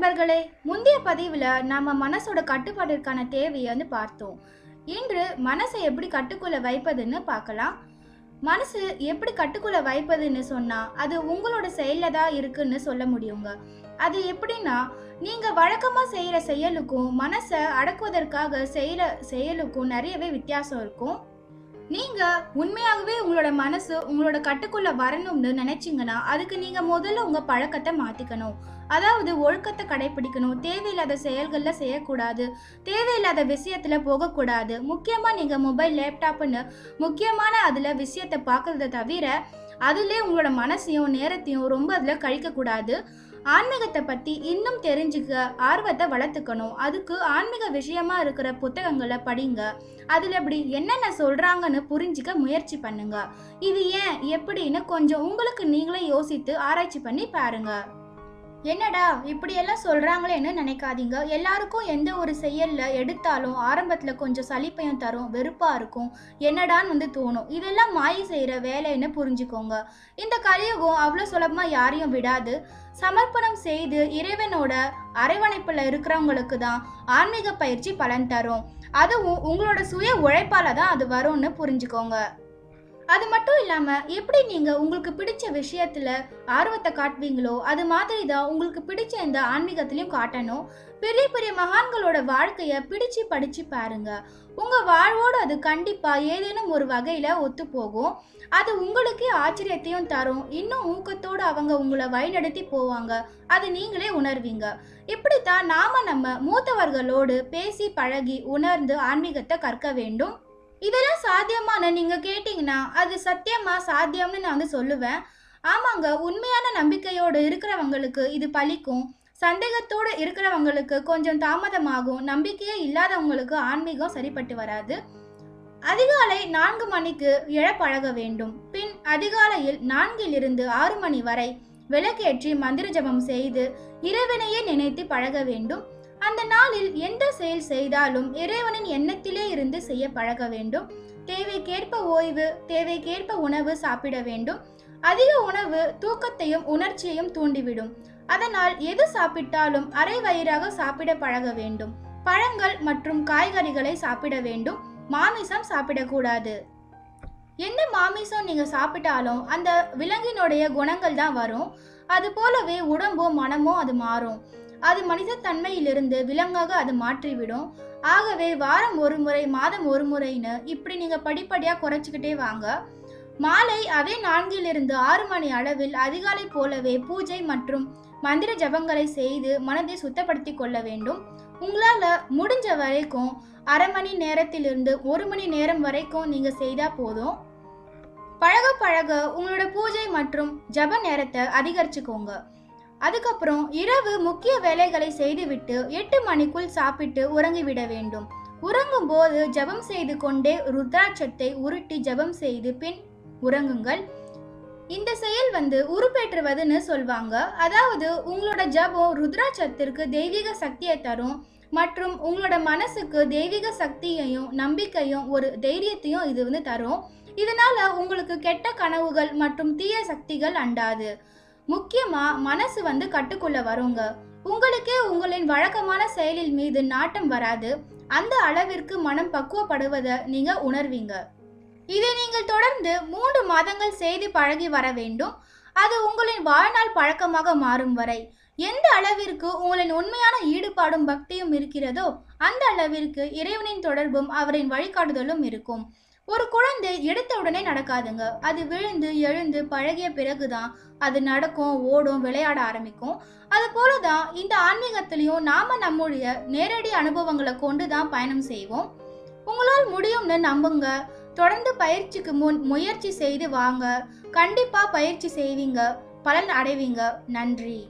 நண்பர்களே முந்தைய பதிவில் நம்ம மனசோட கட்டுப்பாட்டிற்கான தேவையை வந்து பார்த்தோம். இன்று மனசை எப்படி கட்டுக்குள்ள வைப்பதுன்னு பார்க்கலாம். மனசு எப்படி கட்டுக்குள்ள வைப்பதுன்னு சொன்னால் அது உங்களோட செயலில் தான் இருக்குன்னு சொல்ல முடியுங்க. அது எப்படின்னா நீங்கள் வழக்கமாக செய்கிற செயலுக்கும் மனசை அடக்குவதற்காக செய்கிற செயலுக்கும் நிறையவே வித்தியாசம் இருக்கும். நீங்க உண்மையாகவே உங்களோட மனசு உங்களோட கட்டுக்குள்ள வரணும்னு நினைச்சீங்கன்னா அதுக்கு நீங்க முதல்ல உங்க பழக்கத்தை மாத்திக்கணும். அதாவது ஒழுக்கத்தை கடைபிடிக்கணும். தேவையில்லாத செயல்களில் செய்யக்கூடாது. தேவையில்லாத விஷயத்தில் போகக்கூடாது. முக்கியமாக நீங்கள் மொபைல் லேப்டாப்புன்னு முக்கியமான அதில் விஷயத்தை பார்க்கறத தவிர அதிலே உங்களோட மனசையும் நேரத்தையும் ரொம்ப அதில் கழிக்கக்கூடாது. ஆன்மீகத்தை பற்றி இன்னும் தெரிஞ்சுக்க ஆர்வத்தை வளர்த்துக்கணும். அதுக்கு ஆன்மீக விஷயமா இருக்கிற புத்தகங்களை படிங்க. அதில் இப்படி என்னென்ன சொல்கிறாங்கன்னு புரிஞ்சிக்க முயற்சி பண்ணுங்க. இது ஏன் எப்படின்னு கொஞ்சம் உங்களுக்கு நீங்களே யோசித்து ஆராய்ச்சி பண்ணி பாருங்கள் என்னடா இப்படியெல்லாம் சொல்கிறாங்களேன்னு நினைக்காதீங்க. எல்லாருக்கும் எந்த ஒரு செயலில் எடுத்தாலும் ஆரம்பத்தில் கொஞ்சம் சலிப்பையும் தரும் வெறுப்பாக இருக்கும். என்னடான்னு வந்து தோணும். இதெல்லாம் மாயை செய்கிற வேலைன்னு புரிஞ்சுக்கோங்க. இந்த கலியுகம் அவ்வளோ சுலபமாக யாரையும் விடாது. சமர்ப்பணம் செய்து இறைவனோட அரவணைப்பில் இருக்கிறவங்களுக்கு தான் ஆன்மீக பயிற்சி பலன் தரும். அதுவும் உங்களோட சுய உழைப்பால் தான் அது வரும்னு புரிஞ்சுக்கோங்க. அது மட்டும் இல்லாம எப்படி நீங்க உங்களுக்கு பிடிச்ச விஷயத்துல ஆர்வத்தை காட்டுவீங்களோ அது மாதிரி தான் உங்களுக்கு பிடிச்ச இந்த ஆன்மீகத்திலையும் காட்டணும். பெரிய பெரிய மகான்களோட வாழ்க்கைய பிடிச்சு படிச்சு பாருங்க. உங்க வாழ்வோடு அது கண்டிப்பா ஏதேனும் ஒரு வகையில ஒத்து போகும் அது உங்களுக்கே ஆச்சரியத்தையும் தரும். இன்னும் ஊக்கத்தோடு அவங்க உங்களை வழிநடத்தி போவாங்க. அது நீங்களே உணர்வீங்க. இப்படித்தான் நாம நம்ம மூத்தவர்களோடு பேசி பழகி உணர்ந்து ஆன்மீகத்தை கற்க வேண்டும். இதெல்லாம் சாத்தியமான நீங்கள் கேட்டிங்கன்னா அது சத்தியமா சாத்தியம்னு நான் வந்து சொல்லுவேன். ஆமாங்க உண்மையான நம்பிக்கையோடு இருக்கிறவங்களுக்கு இது பலிக்கும் சந்தேகத்தோடு இருக்கிறவங்களுக்கு கொஞ்சம் தாமதமாகும். நம்பிக்கையே இல்லாதவங்களுக்கு ஆன்மீகம் சரிப்பட்டு வராது. அதிகாலை நான்கு மணிக்கு எழப்பழக வேண்டும். பின் அதிகாலையில் நான்கிலிருந்து ஆறு மணி வரை விளக்கேற்றி மந்திர ஜபம் செய்து இறைவனையே நினைத்து பழக வேண்டும். அந்த நாளில் எந்த செயல் செய்தாலும் இறைவனின் எண்ணத்திலே இருந்து செய்ய பழக வேண்டும். தேவைக்கேற்ப ஓய்வு தேவைக்கேற்ப உணவு சாப்பிட வேண்டும். அதிக உணவு தூக்கத்தையும் உணர்ச்சியையும் தூண்டிவிடும். அதனால் எது சாப்பிட்டாலும் அரை வயிறாக சாப்பிட பழக வேண்டும். பழங்கள் மற்றும் காய்கறிகளை சாப்பிட வேண்டும். மாமிசம் சாப்பிடக்கூடாது. எந்த மாமிசம் நீங்க சாப்பிட்டாலும் அந்த விலங்கினுடைய குணங்கள் தான் வரும். அது போலவே உடம்பும் மனமும் அது மாறும். அது மனித தன்மையிலிருந்து விலங்காக அது மாற்றிவிடும். ஆகவே வாரம் ஒரு முறை மாதம் ஒரு முறைன்னு இப்படி நீங்க படிப்படியா குறைச்சிக்கிட்டே வாங்க. மாலை அதே நான்கிலிருந்து ஆறு மணி அளவில் அதிகாலை போலவே பூஜை மற்றும் மந்திர ஜபங்களை செய்து மனதை சுத்தப்படுத்தி கொள்ள வேண்டும். உங்களால முடிஞ்ச வரைக்கும் அரை மணி நேரத்திலிருந்து ஒரு மணி நேரம் வரைக்கும் நீங்க செய்தா போதும். பழக பழக உங்களோட பூஜை மற்றும் ஜப நேரத்தை அதிகரிச்சுக்கோங்க. அதுக்கப்புறம் இரவு முக்கிய வேலைகளை செய்துவிட்டு எட்டு மணிக்குள் சாப்பிட்டு உறங்கிவிட வேண்டும். உறங்கும் போது ஜபம் செய்து கொண்டே ருத்ராட்சத்தை உருட்டி ஜபம் செய்து பின் உறங்குங்கள். இந்த செயல் வந்து உருப்பேற்றுவதுன்னு சொல்வாங்க. அதாவது உங்களோட ஜபம் ருத்ராட்சத்திற்கு தெய்வீக சக்தியை தரும் மற்றும் உங்களோட மனசுக்கு தெய்வீக சக்தியையும் நம்பிக்கையும் ஒரு தைரியத்தையும் இது வந்து தரும். இதனால உங்களுக்கு கெட்ட கனவுகள் மற்றும் தீய சக்திகள் அண்டாது. முக்கியமா மனசு வந்து கட்டுக்குள்ள வருங்க. உங்களுக்கே உங்களின் வழக்கமான செயலில் மீது நாட்டம் வராது. அந்த அளவிற்கு மனம் பக்குவப்படுவதை நீங்க உணர்வீங்க. இதை நீங்கள் தொடர்ந்து மூன்று மாதங்கள் செய்து பழகி வர வேண்டும். அது உங்களின் வாழ்நாள் பழக்கமாக மாறும் வரை. எந்த அளவிற்கு உங்களின் உண்மையான ஈடுபாடும் பக்தியும் இருக்கிறதோ அந்த அளவிற்கு இறைவனின் தொடர்பும் அவரின் வழிகாட்டுதலும் இருக்கும். ஒரு குழந்தை எடுத்த உடனே நடக்காதுங்க. அது விழுந்து எழுந்து பழகிய பிறகுதான் அது நடக்கும் ஓடும் விளையாட ஆரம்பிக்கும். அது போலதான் இந்த ஆன்மீகத்திலையும் நாம நம்முடைய நேரடி அனுபவங்களை கொண்டு தான் பயணம் செய்வோம். உங்களால் முடியும்னு நம்புங்க. தொடர்ந்து பயிற்சிக்கு முன் முயற்சி செய்து வாங்க. கண்டிப்பா பயிற்சி செய்வீங்க. பலன் அடைவீங்க. நன்றி.